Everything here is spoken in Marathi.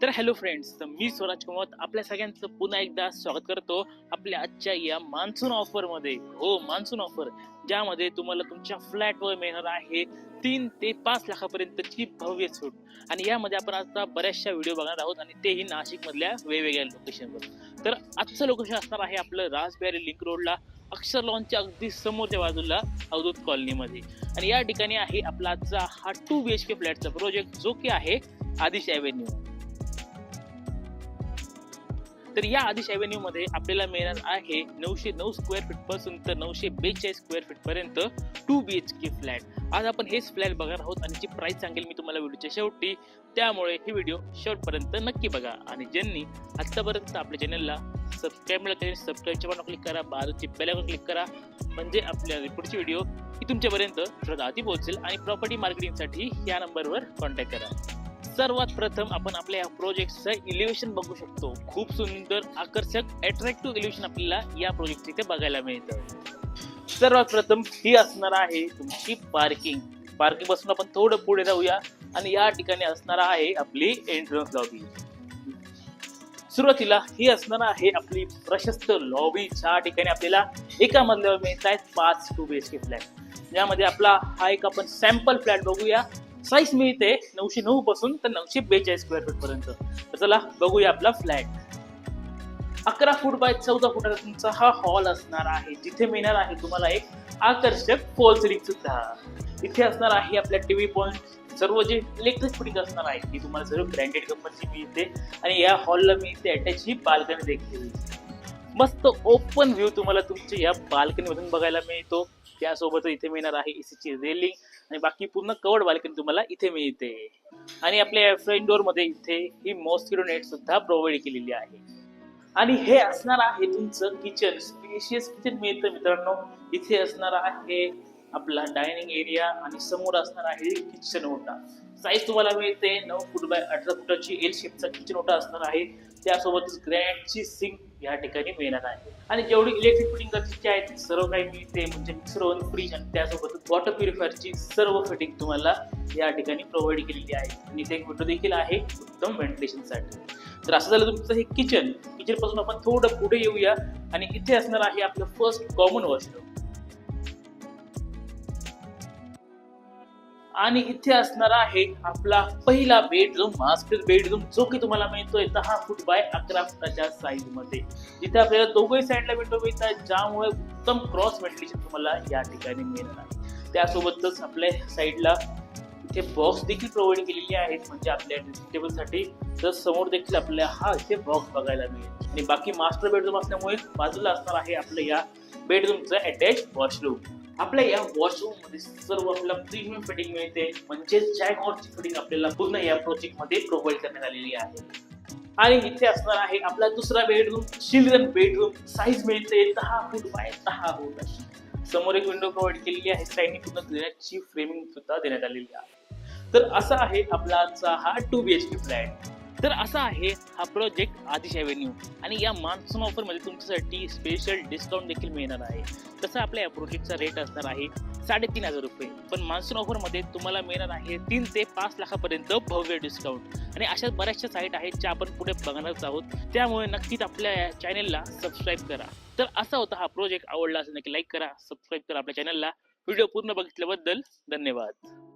तर हॅलो फ्रेंड्स तर मी स्वराज कुमार आपल्या सगळ्यांचं पुन्हा एकदा स्वागत करतो आपल्या आजच्या या मान्सून ऑफरमध्ये. हो मान्सून ऑफर ज्यामध्ये तुम्हाला तुमच्या फ्लॅटवर मिळणार आहे तीन ते पाच लाखापर्यंतची भव्य सूट. आणि यामध्ये आपण आता बऱ्याचशा व्हिडिओ बघणार आहोत आणि तेही नाशिक मधल्या वेगवेगळ्या लोकेशनवर तर आजचं लोकेशन असणार आहे आपलं राजबिहारी लिंक रोडला अक्षर लॉनच्या अगदी समोरच्या बाजूला अवधूत कॉलनीमध्ये आणि या ठिकाणी आहे आपला आजचा हा टू बी एच के फ्लॅटचा प्रोजेक्ट जो की आहे आदिश ॲव्हेन्यू तर या आदिश ॲव्हेन्यू मध्ये आपल्याला मिळणार आहे नऊशे नऊ स्क्वेअर फीटपासून तर नऊशे बेचाळीस स्क्वेअर फीट पर्यंत two B H K flat आज आपण हेच फ्लॅट बघणार आहोत आणि जी प्राइस सांगेल मी तुम्हाला व्हिडिओच्या शेवटी. त्यामुळे हे व्हिडिओ शेवटपर्यंत नक्की बघा. आणि ज्यांनी आतापर्यंत आपल्या चॅनलला सबस्क्राईब मिळत आहे सबस्क्राईबच्या बटन क्लिक करा बाजूची बेल आयकॉन क्लिक करा. म्हणजे आपल्या पुढचे व्हिडिओ ही तुमच्यापर्यंत सर्वात आधी पोहोचेल आणि प्रॉपर्टी मार्केटिंगसाठी या नंबरवर कॉन्टॅक्ट करा. सर्वात प्रथम आपण आपल्या या प्रोजेक्टचं इलिव्हेशन बघू शकतो. खूप सुंदर आकर्षक अट्रॅक्टिव्ह इलिव्हेशन आपल्याला या प्रोजेक्ट इथे बघायला मिळतं. सर्वात प्रथम ही असणार आहे तुमची पार्किंग पार्किंगपासून आपण थोडं पुढे जाऊया आणि या ठिकाणी असणार आहे आपली एंट्रन्स लॉबी सुरुवातीला ही असणार आहे आपली प्रशस्त लॉबी ज्या ठिकाणी आपल्याला एका मजल्यावर मिळत आहेत पाच two B H K flat यामध्ये आपला हा एक आपण सॅम्पल फ्लॅट बघूया. साईज मिळते. नऊशे नऊ पासून तर नऊशे बेचाळीस स्क्वेअर फीट पर्यंत. तर चला बघूया आपला फ्लॅट अकरा फूट बाय चौदा फुटाचा तुमचा हा हॉल असणार आहे. जिथे मिळणार आहे तुम्हाला एक आकर्षक फॉल सिलिंग सुद्धा. इथे असणार आहे आपल्या टीव्ही पॉइंट सर्व जे इलेक्ट्रिक फिटिंग असणार आहे ती तुम्हाला सर्व ब्रँडेड कंपनीची मिळते. आणि या हॉलला मिळते अटॅच ही बाल्कनी देखील. मस्त ओपन व्ह्यू तुम्हाला तुमच्या या बाल्कनीमधून बघायला मिळतो. त्यासोबत इथे मिळणार आहे एसीची रेलिंग आणि बाकी पूर्ण कवर्ड बाल्कनी तुम्हाला इथे मिळते. आणि आपल्या फ्रंट डोअरमध्ये इथे ही मॉस्किटो नेट सुद्धा प्रोव्हाइड केलेली आहे. आणि हे असणार आहे तुमचं किचन स्पेशियस किचन मिळतं मित्रांनो. इथे असणार आहे आपला डायनिंग एरिया आणि समोर असणार आहे किचन ओटा. साईज तुम्हाला मिळते नऊ फूट बाय अठरा फुटाची एल शेपचा किचन ओटा असणार आहे. त्यासोबतच ग्रँडची सिंक या ठिकाणी मिळणार आहे. आणि जेवढी इलेक्ट्रिक फिटिंग गरजेची आहे ती सर्व काही मिळते. म्हणजे मिक्सर ओव्हन फ्रीज आणि त्यासोबत वॉटर प्युरिफायरची सर्व फिटिंग तुम्हाला या ठिकाणी प्रोव्हाइड केलेली आहे. आणि इथे एक विंडो देखील आहे उत्तम व्हेंटिलेशनसाठी तर असं झालं तुमचं हे किचन किचनपासून आपण थोडं पुढे येऊया. आणि इथे असणार आहे आपलं फर्स्ट कॉमन वॉशरूम आणि इथे असणार आहे आपला पहिला बेडरूम मास्टर बेडरूम जो की तुम्हाला मिळतोय दहा फूट बाय अकरा फुटाच्या साईजमध्ये. जिथे आपल्याला दोघही साईडला विंडो मिळतात ज्यामुळे उत्तम क्रॉस व्हेंटिलेशन तुम्हाला या ठिकाणी मिळणार. आहे त्यासोबतच आपल्या साईडला इथे बॉक्स देखील प्रोव्हाइड केलेली आहेत म्हणजे आपल्या ड्रेसिंग टेबलसाठी तर समोर देखील आपल्याला हा इथे बॉक्स बघायला मिळेल. आणि बाकी मास्टर बेडरूम असल्यामुळे बाजूला असणार आहे आपलं या बेडरूमचं अटॅच वॉशरूम आपल्या या वॉशरूममध्ये सर्व आपल्याला प्रीमियम फिटिंग मिळते. म्हणजेच जॅक फिटिंग आपल्याला पूर्ण या प्रोजेक्टमध्ये प्रोव्हाइड करण्यात आलेली आहे. आणि इथे असणार आहे आपला दुसरा बेडरूम चिल्ड्रन बेडरूम साईज मिळते दहा फूट बाय दहा फूट अशी समोर एक विंडो प्रोव्हाइड केलेली आहे. साईडनी पूर्ण देण्याची फ्रेमिंग सुद्धा देण्यात आलेली आहे. तर असा आहे आपला आजचा हा two B H K flat तर असा आहे हा प्रोजेक्ट आदिश ॲव्हेन्यू आणि या मान्सून ऑफरमध्ये तुमच्यासाठी स्पेशल डिस्काउंट देखील मिळणार आहे. तसं आपल्या या प्रोजेक्टचा रेट असणार आहे साडेतीन हजार रुपये. पण मान्सून ऑफरमध्ये तुम्हाला मिळणार आहे तीन ते पाच लाखापर्यंत भव्य डिस्काउंट आणि अशा बऱ्याचशा साईट आहेत ज्या आपण पुढे बघणारच आहोत. त्यामुळे नक्कीच आपल्या या चॅनलला सबस्क्राईब करा. तर असा होता हा प्रोजेक्ट आवडला असेल नक्की लाईक करा सबस्क्राईब करा आपल्या चॅनलला व्हिडिओ पूर्ण बघितल्याबद्दल धन्यवाद.